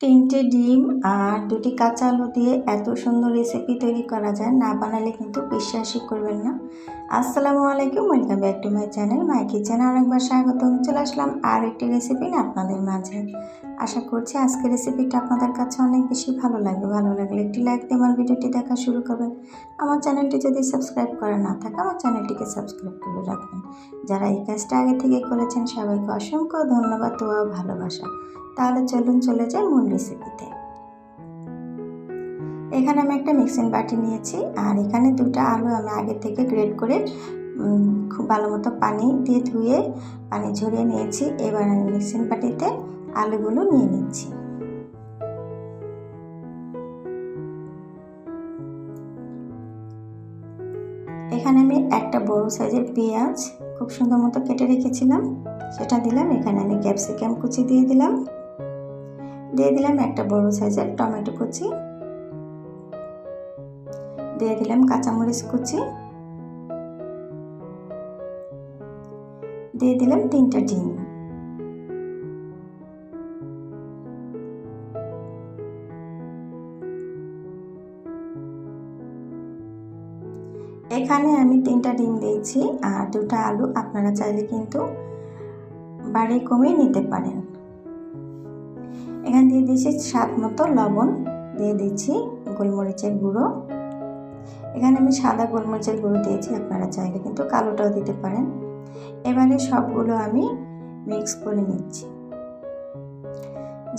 তিনটে ডিম আর দুটি কাঁচা আলু দিয়ে এত সুন্দর রেসিপি তৈরি করা যায়, না বানালে কিন্তু বিশ্বাসই করবেন না। আসসালামু আলাইকুম welcome back to my channel my kitchen আরেকবার স্বাগতম। চলে আসলাম আর একটি রেসিপি নিয়ে আপনাদের মাঝে। আশা করছি আজকের রেসিপিটা আপনাদের কাছে অনেক বেশি ভালো লাগবে। ভালো লাগলে একটি লাইক দিয়ে আমার ভিডিওটি দেখা শুরু করবেন। আমার চ্যানেলটি যদি সাবস্ক্রাইব করা না থাকে, আমার চ্যানেলটিকে সাবস্ক্রাইব করে রাখবেন। যারা এই কাজটা আগে থেকে করেছেন, সবাইকে অসংখ্য ধন্যবাদ ও ভালোবাসা। তাহলে চলুন চলে যাই মূল রেসিপিতে এখানে আমি একটা মিক্সিং বাটি নিয়েছি, আর এখানে দুটো আলু আমি আগে থেকে গ্রেড করে খুব ভালো মতো পানি দিয়ে ধুয়ে, পানি ঝরিয়ে নিয়েছি। এবার আমি মিক্সিং বাটিতে আলুগুলো নিয়ে নিচ্ছি। এখানে আমি একটা বড় সাইজের পেঁয়াজ খুব সুন্দর মতো কেটে রেখেছিলাম, সেটা দিলাম। এখানে আমি ক্যাপসিকাম কুচি দিয়ে দিলাম। দিয়ে দিলাম একটা বড় সাইজের টমেটো কুচি। দিয়ে দিলাম কাঁচামরিচ কুচি। দিয়ে দিলাম তিনটা ডিম। এখানে আমি তিনটা ডিম দিয়েছি আর দুটা আলু আপনারা চাইলে কিন্তু বাড়ি কমিয়ে নিতে পারেন। এখানে দিয়ে দিয়েছি স্বাদ মতো লবণ, দিয়ে দিচ্ছি গোলমরিচের গুঁড়ো। এখানে আমি সাদা গোলমরিচের গুঁড়ো দিয়েছি, আপনারা চাইলে কিন্তু কালোটাও দিতে পারেন। এবারে সবগুলো আমি মিক্স করে নিচ্ছি।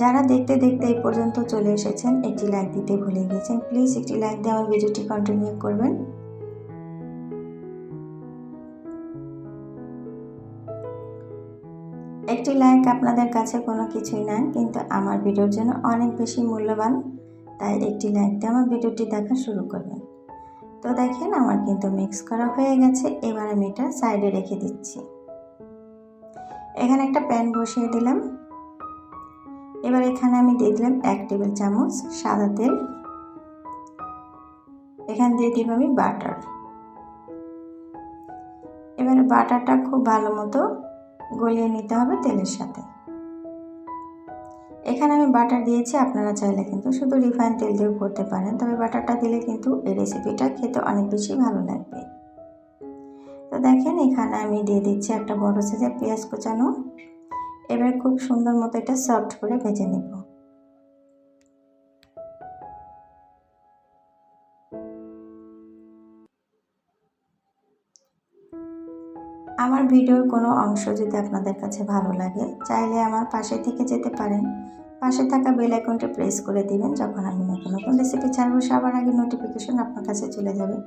যারা দেখতে দেখতে এই পর্যন্ত চলে এসেছেন, একটি লাইক দিতে ভুলে গিয়েছেন প্লিজ একটি লাইক দিয়ে আমার ভিডিওটি কন্টিনিউ করবেন। একটি লাইক আপনাদের কাছে কোনো কিছুই না কিন্তু আমার ভিডিওর জন্য অনেক বেশি মূল্যবান। তাই একটি লাইক দিয়ে আমার ভিডিওটি দেখা শুরু করবেন। তো দেখেন আমার কিন্তু মিক্স করা হয়ে গেছে, এবার আমি এটা সাইডে রেখে দিচ্ছি। এখানে একটা প্যান বসিয়ে দিলাম। এবার এখানে আমি দিয়ে দিলাম এক টেবিল চামচ সাদা তেল। এখানে দিয়ে দিব আমি বাটার এবারে বাটারটা খুব ভালো মতো গলিয়ে নিতে হবে তেলের সাথে। এখানে আমি বাটার দিয়েছি, আপনারা চাইলে কিন্তু শুধু রিফাইন তেল দিয়েও করতে পারেন। তবে বাটারটা দিলে কিন্তু এই রেসিপিটা খেতে অনেক বেশি ভালো লাগবে। তো দেখেন, এখানে আমি দিয়ে দিচ্ছি একটা বড় সাইজের পেঁয়াজ কুচানো। এবার খুব সুন্দর মতো এটা সফট করে ভেজে নেব। আমার ভিডিওর কোনো অংশ যদি আপনাদের কাছে ভালো লাগে, চাইলে আমার পাশে থেকে যেতে পারেন। পাশে থাকা বেল আইকনটি প্রেস করে দিবেন যখন আমি নতুন নতুন রেসিপি ছাড়বো, সবার আগে নোটিফিকেশন আপনার কাছে চলে যাবে।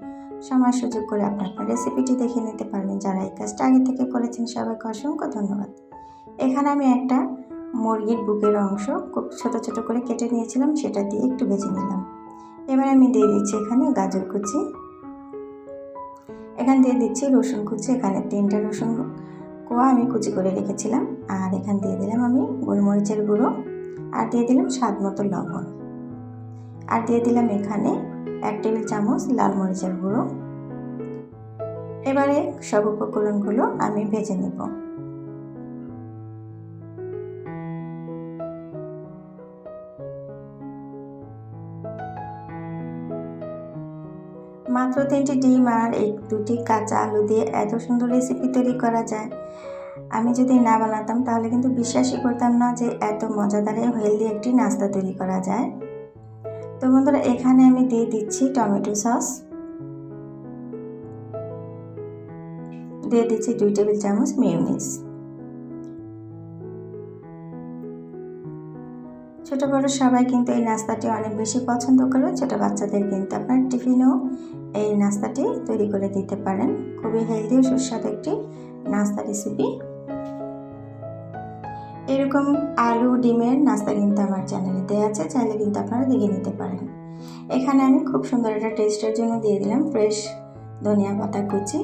সময় সুযোগ করে আপনি আপনার রেসিপিটি দেখে নিতে পারবেন। যারা এই কাজটা আগে থেকে করেছেন, সবাইকে অসংখ্য ধন্যবাদ। এখানে আমি একটা মুরগির বুকের অংশ খুব ছোটো ছোটো করে কেটে নিয়েছিলাম, সেটা দিয়ে একটু ভেজে নিলাম। এবার আমি দিয়ে দিচ্ছি এখানে গাজর কুচি। এখানে দিয়ে দিচ্ছি রসুন কুচি, এখানে তিনটা রসুন কোয়া আমি কুচি করে রেখেছিলাম। আর এখান দিয়ে দিলাম আমি গোলমরিচের গুঁড়ো আর দিয়ে দিলাম স্বাদ মতো লবণ। আর দিয়ে দিলাম এখানে এক টেবিল চামচ লাল মরিচের গুঁড়ো। এবারে সব উপকরণগুলো আমি ভেজে নেব। মাত্র তিনটি ডিম আর এই দুটি কাঁচা আলু দিয়ে এত সুন্দর রেসিপি তৈরি করা যায়। আমি যদি না বানাতাম, তাহলে কিন্তু বিশ্বাসই করতাম না যে এত মজাদার হেলদি একটি নাস্তা তৈরি করা যায়। তো বন্ধুরা, এখানে আমি দিয়ে দিচ্ছি টমেটো সস। দিয়ে দিচ্ছি দুই টেবিল চামচ মিউনিস ছোট বড় সবাই কিন্তু এই নাস্তাটি অনেক বেশি পছন্দ করবে ছোট বাচ্চাদের কিন্তু। আপনার টিফিনেও এই নাস্তাটি তৈরি করে দিতে পারেন। খুবই হেলদি ও সুস্বাদু একটি নাস্তা রেসিপি এরকম আলু, ডিমের নাস্তা কিন্তু আমার চ্যানেলে দেওয়া আছে, চাইলে কিন্তু আপনারা দেখে নিতে পারেন। এখানে আমি খুব সুন্দর একটা টেস্টের জন্য দিয়ে দিলাম ফ্রেশ ধনিয়া পাতা কুচি।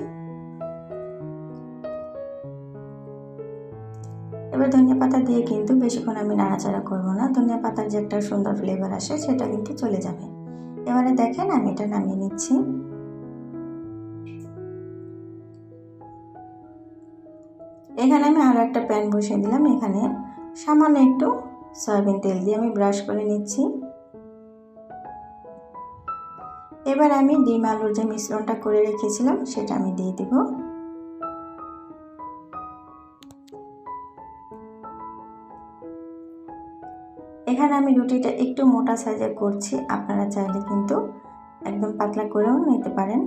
এবার ধনিয়া পাতা দিয়ে কিন্তু বেশিক্ষণ আমি নাড়াচাড়া করব না। ধনিয়া পাতার যে একটা সুন্দর ফ্লেভার আসে, সেটা কিন্তু চলে যাবে। এবারে দেখেন আমি এটা নামিয়ে নিচ্ছি। এখানে আমি আরও একটা প্যান বসিয়ে দিলাম। এখানে সামান্য একটু সয়াবিন তেল দিয়ে আমি ব্রাশ করে নিচ্ছি। এবার আমি ডিম আলুর যে মিশ্রণটা করে রেখেছিলাম, সেটা আমি দিয়ে দিব। এখানে আমি রুটিটা একটু মোটা সাইজের করছি। আপনারা চাইলে কিন্তু একদম পাতলা করেও নিতে পারেন।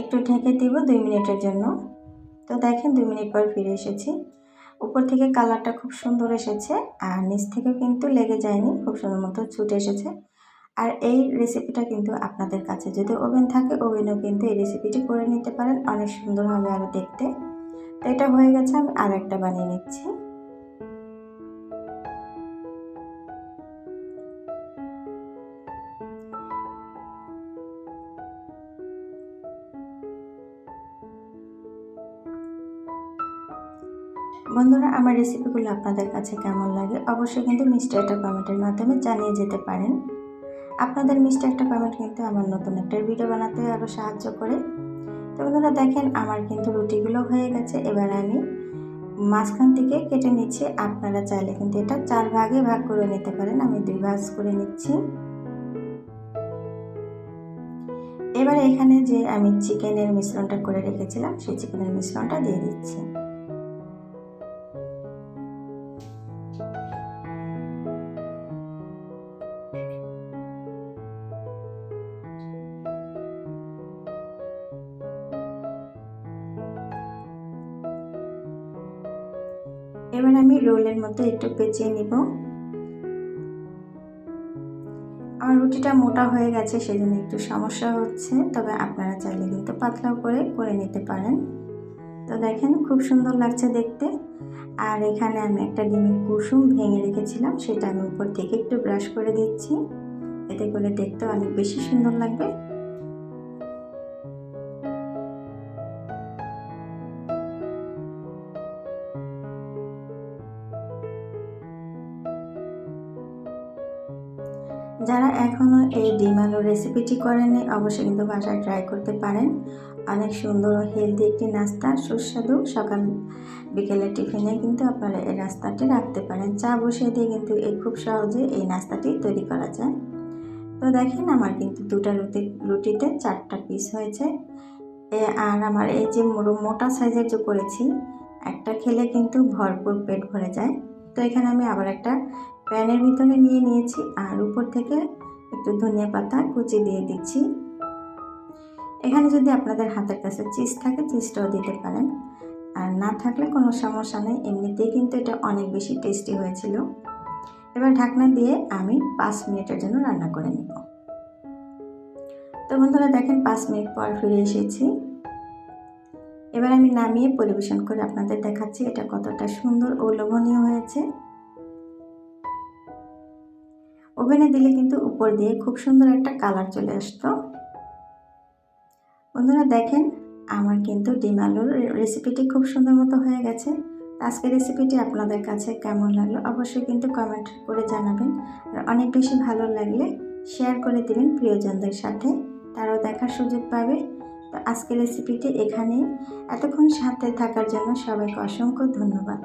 একটু ঢেকে দিব দুই মিনিটের জন্য। তো দেখেন দুই মিনিট পর ফিরে এসেছি। উপর থেকে কালারটা খুব সুন্দর এসেছে আর নিচ থেকে কিন্তু লেগে যায়নি, খুব সুন্দর মতো ছুটে এসেছে। আর এই রেসিপিটা কিন্তু আপনাদের কাছে যদি ওভেন থাকে ওভেনেও কিন্তু এই রেসিপিটি করে নিতে পারেন। অনেক সুন্দর হবে আরও দেখতে। এটা হয়ে গেছে, আমি আর একটা বানিয়ে নিচ্ছি। বন্ধুরা, আমার রেসিপিগুলো আপনাদের কাছে কেমন লাগে? অবশ্যই কিন্তু মিষ্টি একটা কমেন্টের মাধ্যমে জানিয়ে যেতে পারেন। আপনাদের মিষ্টি একটা কমেন্ট কিন্তু আমার নতুন একটা ভিডিও বানাতে আরও সাহায্য করে। তো বন্ধুরা দেখেন, আমার কিন্তু রুটিগুলো হয়ে গেছে। এবার আমি মাঝখান থেকে কেটে নিচ্ছি। আপনারা চাইলে কিন্তু এটা চার ভাগে ভাগ করে নিতে পারেন। আমি দুই ভাগ করে নিচ্ছি। এবার এখানে যে আমি চিকেনের মিশ্রণটা করে রেখেছিলাম, সেই চিকেনের মিশ্রণটা দিয়ে দিচ্ছি। এবার আমি রোলের মধ্যে একটু পেঁচিয়ে নিব। আমার রুটিটা মোটা হয়ে গেছে, সেজন্য একটু সমস্যা হচ্ছে, তবে আপনারা চাইলে কিন্তু পাতলাও করে করে নিতে পারেন। তো দেখেন, খুব সুন্দর লাগছে দেখতে। আর এখানে আমি একটা ডিমের কুসুম ভেঙে রেখেছিলাম, সেটা আমি উপর থেকে একটু ব্রাশ করে দিচ্ছি। এতে করে দেখতে অনেক বেশি সুন্দর লাগবে। যারা এখনও এই ডিম আলু রেসিপিটি করেনি অবশ্যই কিন্তু বাসায় ট্রাই করতে পারেন। অনেক সুন্দর ও হেলদি একটি নাস্তা, সুস্বাদু সকাল বিকেলে টিফিনে কিন্তু আপনারা এই নাস্তাটি রাখতে পারেন। চা বসিয়ে দিয়ে কিন্তু এই খুব সহজে এই নাস্তাটি তৈরি করা যায়। তো দেখেন আমার কিন্তু দুটা রুটি, রুটিতে চারটা পিস হয়েছে। আর আমার এই যে মোটা সাইজের যে করেছি, একটা খেলে কিন্তু ভরপুর পেট ভরে যায়। তো এখানে আমি আবার একটা প্যানের ভিতরে নিয়ে নিয়েছি আর উপর থেকে একটু ধনিয়া পাতা কুচি দিয়ে দিচ্ছি। এখানে যদি আপনাদের হাতের কাছে চিজ থাকে, চিজটাও দিতে পারেন। আর না থাকলে কোনো সমস্যা নেই, এমনিতেই কিন্তু এটা অনেক বেশি টেস্টি হয়েছিল। এবার ঢাকনা দিয়ে আমি পাঁচ মিনিটের জন্য রান্না করে নিব। তো বন্ধুরা, দেখেন পাঁচ মিনিট পর ফিরে এসেছি। এবার আমি নামিয়ে পরিবেশন করে আপনাদের দেখাচ্ছি এটা কতটা সুন্দর ও লোভনীয় হয়েছে। ওভেনে দিলে কিন্তু উপর দিয়ে খুব সুন্দর একটা কালার চলে আসতো। বন্ধুরা দেখেন, আমার কিন্তু ডিম আলুর রেসিপিটি খুব সুন্দর মতো হয়ে গেছে। আজকের রেসিপিটি আপনাদের কাছে কেমন লাগল অবশ্যই কিন্তু কমেন্ট করে জানাবেন। আর অনেক বেশি ভালো লাগলে শেয়ার করে দেবেন প্রিয়জনদের সাথে। তারাও দেখার সুযোগ পাবে। তো আজকের রেসিপিটি এখানে। এতক্ষণ সাথে থাকার জন্য সবাইকে অসংখ্য ধন্যবাদ।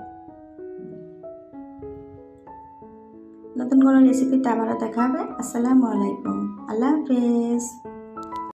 নতুন কোনো রেসিপিতে আবারও দেখা হবে। আসসালামু আলাইকুম। আল্লাহ হাফেজ।